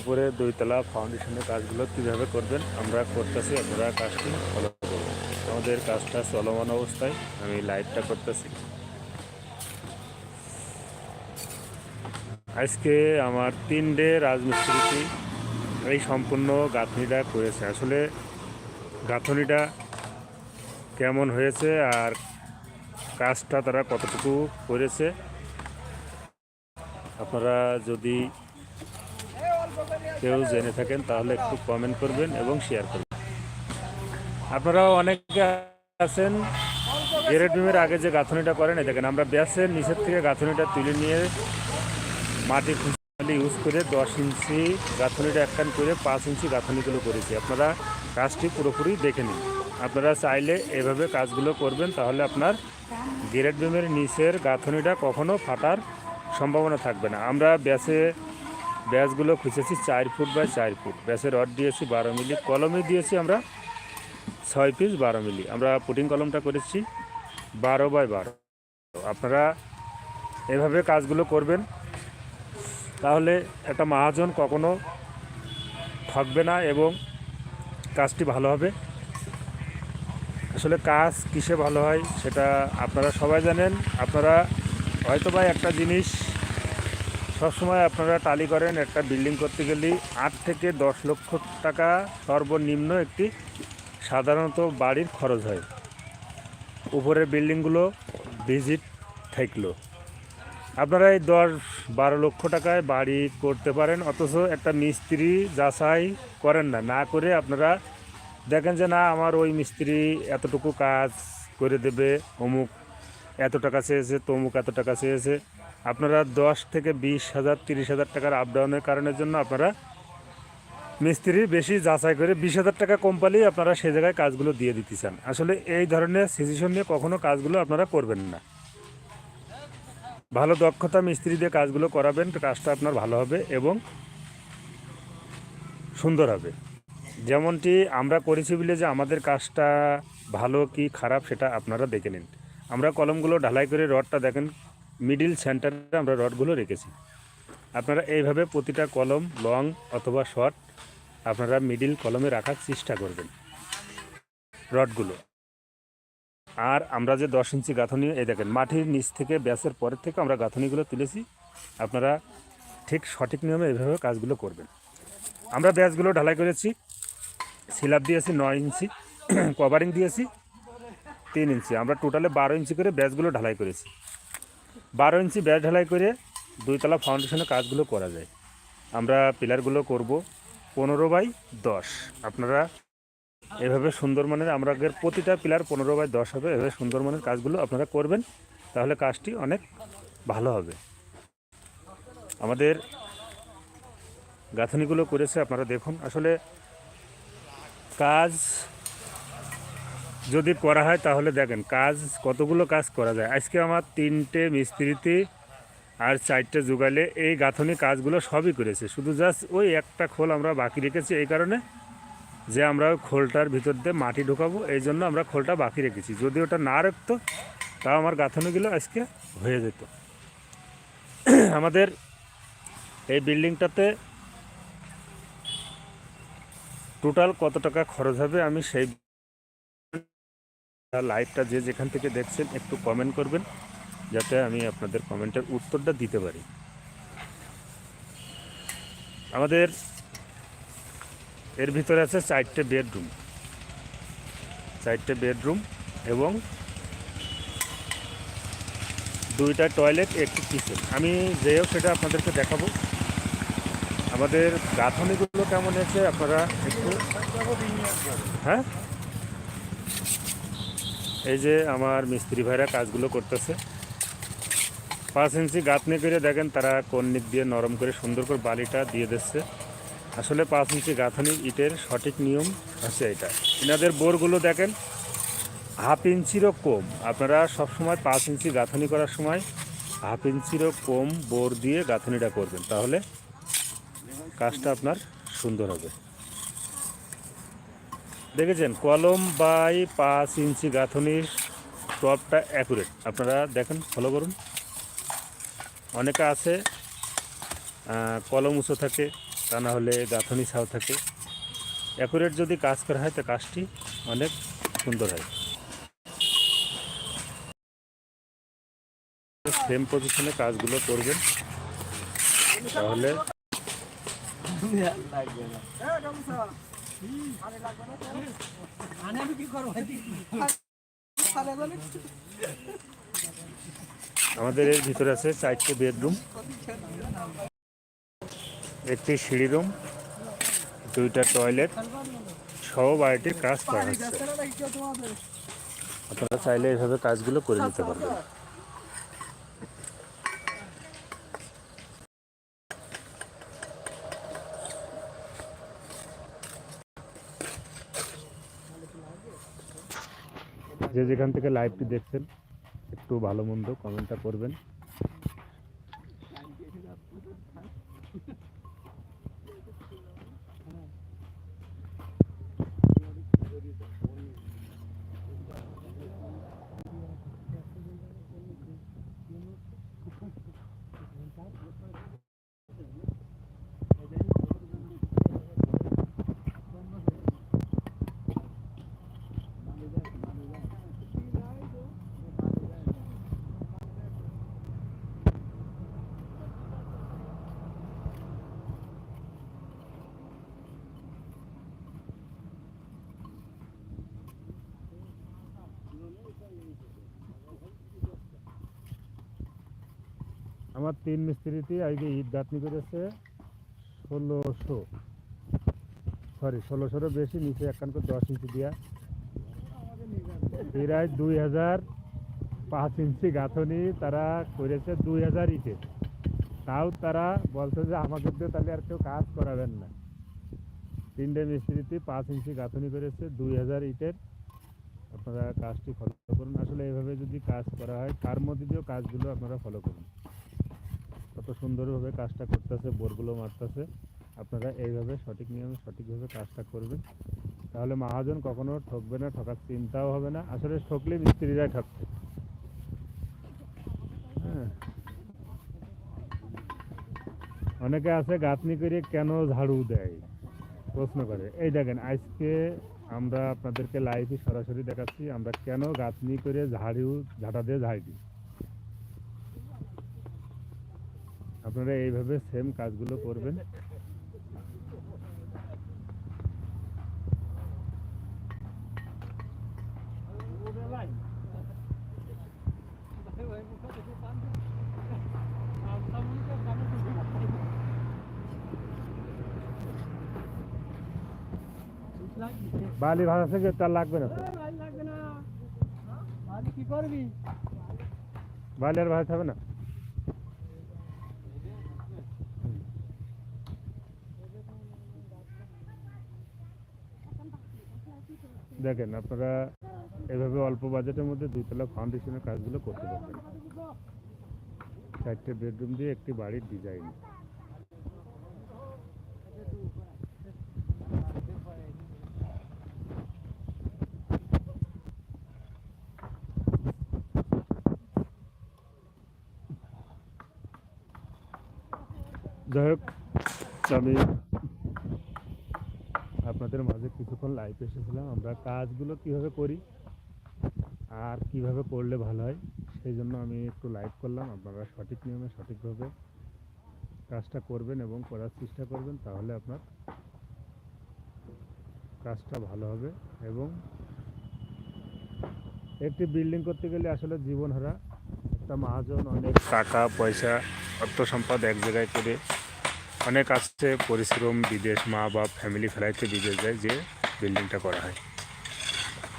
উপরে দুইতলা ফাউন্ডেশনের কাজগুলো কীভাবে করবেন, আমরা করতেছি, আপনারা কাজটি ফলো করবেন আমাদের কাজটা চলমান অবস্থায়, আমি লাইটটা করতেছি। আজকে আমার তিন ডে রাজমিস্ত্রিটি এই সম্পূর্ণ গাঁথনিটা করেছে। আসলে গাঁথনিটা কেমন হয়েছে আর কাজটা তারা কতটুকু করেছে, আপনারা যদি কেউ জেনে থাকেন, তাহলে একটু কমেন্ট করবেন এবং শেয়ার করবেন। আপনারাও অনেকে আছেন গ্রেড বিমের আগে যে গাঁথনিটা করেন দেখেন, আমরা ব্যাসের নিচের থেকে গাঁথনিটা তুলে নিয়ে মাটি খুঁজে ইউজ করে দশ ইঞ্চি গাঁথনিটা একখান করে পাঁচ ইঞ্চি গাঁথনিগুলো করেছি। আপনারা কাজটি পুরোপুরি দেখে নিন। আপনারা চাইলে এভাবে কাজগুলো করবেন, তাহলে আপনার গ্রেড বিমের নিচের গাঁথনিটা কখনো ফাটার সম্ভাবনা থাকবে না। আমরা ব্যাসে ব্যাসগুলো খুঁজেছি চার ফুট বাই চার ফুট। ব্যাসের রড দিয়েছি বারো মিলি, কলমে দিয়েছি আমরা ছয় পিস বারো মিলি। আমরা পুটিং কলমটা করেছি বারো বাই বারো। আপনারা এভাবে কাজগুলো করবেন। তাহলে একটা মহাজন কখনো ঠকবে না এবং কাজটি ভালো হবে। আসলে কাজ কিসে ভালো হয় সেটা আপনারা সবাই জানেন। আপনারা হয়তো বা একটা জিনিস সবসময় আপনারা টালি করেন একটা বিল্ডিং করতে গেলে আট থেকে দশ লক্ষ টাকা সর্বনিম্ন একটি সাধারণত বাড়ির খরচ হয়। উপরের বিল্ডিংগুলো ভিজিট থাকল। আপনারা এই দশ বারো লক্ষ টাকায় বাড়ি করতে পারেন, অথচ একটা মিস্ত্রি যাচাই করেন না। না করে আপনারা দেখেন যে, না, আমার ওই মিস্ত্রি এতটুকু কাজ করে দেবে, অমুক এত টাকা চেয়েছে, তমুক এত টাকা চেয়েছে। আপনারা দশ থেকে বিশ হাজার, তিরিশ হাজার টাকার আপ ডাউনের কারণের জন্য আপনারা মিস্ত্রি বেশি যাচাই করে বিশ হাজার টাকা কম পালেই আপনারা সে জায়গায় কাজগুলো দিয়ে দিতে চান। আসলে এই ধরনের সিচুয়েশন নিয়ে কখনো কাজগুলো আপনারা করবেন না। ভালো দক্ষতা মিস্ত্রি দিয়ে কাজগুলো করাবেন, কাজটা আপনার ভালো হবে এবং সুন্দর হবে। যেমনটি আমরা করেছি বলে যে আমাদের কাজটা ভালো কি খারাপ সেটা আপনারা দেখে নিন। আমরা কলমগুলো ঢালাই করে রডটা দেখেন মিডিল সেন্টারে আমরা রডগুলো রেখেছি। আপনারা এইভাবে প্রতিটা কলম লং অথবা শর্ট আপনারা মিডিল কলমে রাখার চেষ্টা করবেন রডগুলো। আর আমরা যে দশ ইঞ্চি গাঁথনি, এই দেখেন, মাটির নিচ থেকে ব্যাসের পরের থেকে আমরা গাঁথনিগুলো তুলেছি। আপনারা ঠিক সঠিক নিয়মে এইভাবে কাজগুলো করবেন। আমরা ব্যাসগুলো ঢালাই করেছি সিলাপ দিয়েছি নয় ইঞ্চি কভারিং দিয়েছি তিন ইঞ্চি। আমরা টোটালে বারো ইঞ্চি করে ব্যাসগুলো ঢালাই করেছি। বারো ইঞ্চি ব্যাস ঢালাই করে দুইতলা ফাউন্ডেশনের কাজগুলো করা যায়। আমরা পিলারগুলো করব পনেরো বাই দশ। আপনারা এভাবে সুন্দর মানের, আমরা প্রতিটা পিলার পনেরো বাই দশ হবে, এভাবে সুন্দর মানের কাজগুলো আপনারা করবেন, তাহলে কাজটি অনেক ভালো হবে। আমাদের গাঁথনিগুলো করেছে, আপনারা দেখুন। আসলে কাজ যদি করা হয় তাহলে দেখেন কাজ, কতগুলো কাজ করা যায়। আজকে আমার তিনটে মিস্ত্রিতে আর চারটে যুগালে এই গাঁথনি কাজগুলো সবই করেছে। শুধু জাস্ট ওই একটা খোল আমরা বাকি রেখেছি এই কারণে যে আমরা খোলটার ভিতর দিয়ে মাটি ঢোকাবো, এই জন্য আমরা খোলটা বাকি রেখেছি। যদি ওটা না রাখতো, তাও আমার গাঁথনিগুলো আজকে হয়ে যেত। আমাদের এই বিল্ডিংটাতে টোটাল কত টাকা খরচ হবে আমি সেই লাইভটা যে যেখান থেকে দেখছেন, একটু কমেন্ট করবেন, যাতে আমি আপনাদের কমেন্টের উত্তরটা দিতে পারি। আমাদের, এর ভিতরে আছে চারটে বেডরুম চারটে বেডরুম এবং দুইটা টয়লেট একটি কিচেন আমি যেও সেটা আপনাদেরকে দেখাবো। আমাদের গাঁথনিগুলো কেমন আছে আপনারা একটু হ্যাঁ? এই যে আমার মিস্ত্রি ভাইরা কাজগুলো করতেছে। পাঁচ ইঞ্চি গাঁথনি করে দেখেন তারা কোন নিক দিয়ে নরম করে সুন্দর করে বালিটা দিয়ে দিচ্ছে। আসলে পাঁচ ইঞ্চি গাঁথনি ইটের সঠিক নিয়ম আছে এটা। এনাদের বোরগুলো দেখেন, হাফ ইঞ্চিরও কম। আপনারা সবসময় পাঁচ ইঞ্চি গাঁথনি করার সময় হাফ ইঞ্চিরও কম বোর দিয়ে গাঁথনিটা করবেন, তাহলে কাজটা আপনার সুন্দর হবে। দেখেছেন কলম বাই পাঁচ ইঞ্চি গাঁথনির টপটা অ্যাকুরেট আপনারা দেখেন ফলো করুন। অনেকে আছে কলম উঁচু থাকে, তা না হলে গাঁথনি ছাও থাকে। অ্যাকুরেট যদি কাজ করা হয়, তো কাজটি অনেক সুন্দর হয়। সেম পজিশনে কাজগুলো করবেন, তাহলে আমাদের এর ভিতরে আছে চারটে বেডরুম, একটি সিঁড়ি রুম, দুইটা টয়লেট, সহ বাড়িটির কাজ করা হচ্ছে। আপনারা চাইলে এইভাবে কাজগুলো করে নিতে পারবেন। যে যেখান থেকে লাইভটি দেখছেন একটু ভালো মন্দ কমেন্টটা করবেন। আমার তিন মিস্ত্রিতে আজকে ঈদ গাঁথনি করেছে ষোলোশো সরি ষোলোশোরও বেশি, নিচে একখান করে দশ ইঞ্চি দিয়া। প্রায় দুই হাজার পাঁচ ইঞ্চি গাঁথনি তারা করেছে দুই হাজার ইটে। তাও তারা বলছে যে আমাকে দিয়ে তাহলে আর কেউ কাজ করাবেন না। তিনটে মিস্ত্রিতে পাঁচ ইঞ্চি গাঁথনি করেছে দুই হাজার ইটের। আপনারা কাজটি ফলো করুন। আসলে এইভাবে যদি কাজ করা হয় তার মধ্যে দিয়েও কাজগুলো আপনারা ফলো করুন। কত সুন্দরভাবে কাজটা করতেছে, বোরগুলো মারতেছে। আপনারা এইভাবে সঠিক নিয়মে সঠিকভাবে কাজটা করবেন। তাহলে মহাজন কখনো ঠকবে না, ঠকার চিন্তাও হবে না। আসলে ঠকলে মিস্ত্রিরাই ঠকছে হ্যাঁ। অনেকে আছে গাঁথনি করে কেন ঝাড়ু দেয়? প্রশ্ন করে। এই দেখেন, আজকে আমরা আপনাদেরকে লাইভে সরাসরি দেখাচ্ছি, আমরা কেন গাঁথনি করে ঝাড়ু, ঝাঁটা দিয়ে ঝাড়ি দিই আপনারা এইভাবে সেম কাজগুলো করবেন। বালি ভাষা থেকে তার লাগবে না তো। কি করবি? বালি আর ভাষা হবে না? দেখেন, আপনারা এভাবে অল্প বাজেটের মধ্যে দুইতলা ফাউন্ডেশনের কাজগুলো করতে পারবেন। চারটে বেডরুম দিয়ে একটি বাড়ির ডিজাইন যাই হোক, আমি আপনাদের মাঝে কিছুক্ষণ লাইভ এসেছিলাম। আমরা কাজগুলো কীভাবে করি আর কীভাবে করলে ভালো হয়, সেই জন্য আমি একটু লাইভ করলাম। আপনারা সঠিক নিয়মে, সঠিকভাবে কাজটা করবেন এবং করার চেষ্টা করবেন, তাহলে আপনার কাজটা ভালো হবে এবং একটি বিল্ডিং করতে গেলে আসলে জীবন হারা একটা মহাজন, অনেক টাকা, পয়সা, অর্থ সম্পদ এক জায়গায় করে অনেক আসছে পরিশ্রম, বিদেশ, মা বাপ ফ্যামিলি ফেলাইতে বিদেশ যায় যে বিল্ডিংটা করা হয়।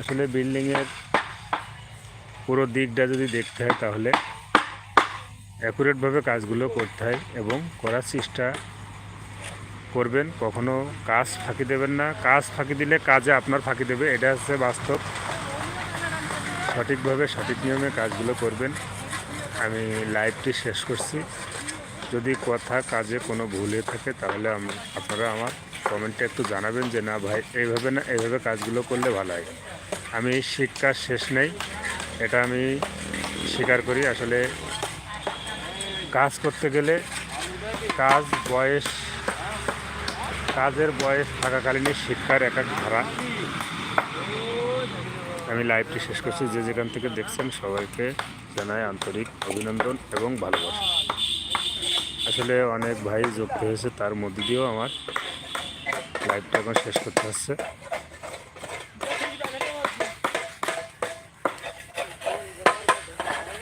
আসলে বিল্ডিংয়ের পুরো দিকটা যদি দেখতে হয় তাহলে অ্যাকুরেটভাবে কাজগুলো করতে হয় এবং করার চেষ্টা করবেন। কখনো কাজ ফাঁকি দেবেন না। কাজ ফাঁকি দিলে কাজে আপনার ফাঁকি দেবে, এটা হচ্ছে বাস্তব। সঠিকভাবে সঠিক নিয়মে কাজগুলো করবেন। আমি লাইভটি শেষ করছি। যদি কথা, কাজে কোনো ভুল হয়ে থাকে, তাহলে আপনারা আমার কমেন্টে একটু জানাবেন যে, না ভাই, এইভাবে না, এইভাবে কাজগুলো করলে ভালো হয়। আমি শিক্ষা শেষ নেই। এটা আমি স্বীকার করি। আসলে কাজ করতে গেলে কাজ, বয়স, কাজের বয়স থাকাকালীন শিক্ষার এক এক ধারা আমি লাইভটি শেষ করছি। যে যেখান থেকে দেখছেন, সবাইকে জানাই আন্তরিক অভিনন্দন এবং ভালোবাসা। আসলে অনেক ভাই যুক্ত হয়েছে তার মধ্যে দিয়েও আমার লাইফটা এখন শেষ করতে হচ্ছে।